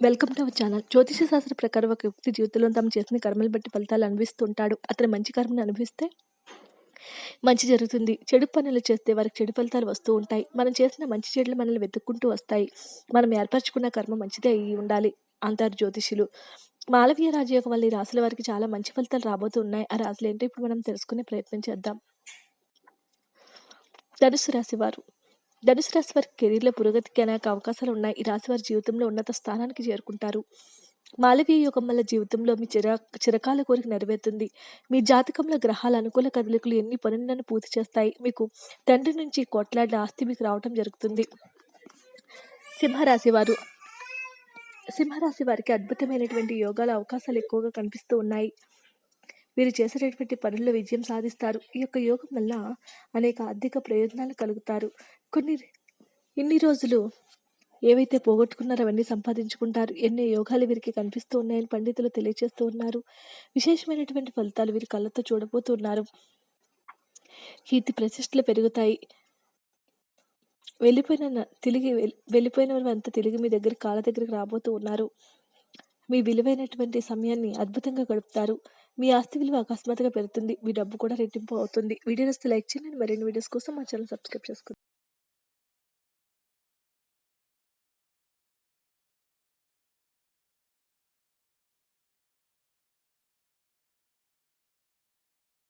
Welcome to our channel. జ్యోతిష శాస్త్ర ప్రకారం ఒక వ్యక్తి జీవితంలో తమ చేసిన కర్మలు బట్టి ఫలితాలు అనుభవిస్తుంటాడు అతను మంచి కర్మను అనుభవిస్తే మంచి జరుగుతుంది. చెడు పనులు చేస్తే వారికి చెడు ఫలితాలు వస్తూ ఉంటాయి. మనం చేసిన మంచి చెడులు మనల్ని వెతుక్కుంటూ వస్తాయి. మనం ఏర్పరచుకున్న కర్మ మంచిదే అయి ఉండాలి అంటారు జ్యోతిషులు. మాలవీయ రాజయోగం వల్ల ఈ రాశుల వారికి చాలా మంచి ఫలితాలు రాబోతూ ఉన్నాయి. ఆ రాసులు ఏంటో ఇప్పుడు మనం తెలుసుకునే ప్రయత్నం చేద్దాం. ధనుసు రాశి వారు. ధనుసు రాశి వారి కెరీర్లో పురోగతికి అనేక అవకాశాలు ఉన్నాయి ఈ రాశి వారి జీవితంలో ఉన్నత స్థానానికి చేరుకుంటారు. మాలవీయ యుగం వల్ల జీవితంలో మీ చిర చిరకాల కోరిక నెరవేరుతుంది. మీ జాతకంలో గ్రహాల అనుకూల కదలికలు ఎన్ని పనులను పూర్తి చేస్తాయి? మీకు తండ్రి నుంచి కోట్లాడ్ల ఆస్తి మీకు రావటం జరుగుతుంది. సింహరాశి వారు సింహరాశి వారికి అద్భుతమైనటువంటి యోగాల అవకాశాలు ఎక్కువగా కనిపిస్తూ ఉన్నాయి. వీరు చేసేటటువంటి పనుల్లో విజయం సాధిస్తారు. ఈ యొక్క యోగం వల్ల అనేక ఆర్థిక ప్రయోజనాలు కలుగుతారు. కొన్ని ఇన్ని రోజులు ఏవైతే పోగొట్టుకున్నారో అవన్నీ సంపాదించుకుంటారు. ఎన్నో యోగాలు వీరికి కనిపిస్తూ ఉన్నాయని పండితులు తెలియజేస్తూ ఉన్నారు. విశేషమైనటువంటి ఫలితాలు వీరి కళ్ళతో చూడబోతున్నారు. కీర్తి ప్రతిష్టలు పెరుగుతాయి. వెళ్ళిపోయిన తిరిగి వెల్- వెళ్ళిపోయిన వారంతా తిరిగి మీ దగ్గర కాళ్ళ దగ్గరికి రాబోతూ ఉన్నారు. మీ విలువైనటువంటి సమయాన్ని అద్భుతంగా గడుపుతారు. మీ ఆస్తి విలువ అకస్మాత్తుగా పెరుగుతుంది. మీ డబ్బు కూడా రెట్టింపు అవుతుంది. వీడియో నచ్చితే లైక్ చేయండి. మరిన్ని వీడియోస్ కోసం మా ఛానల్ సబ్స్క్రైబ్ చేసుకోండి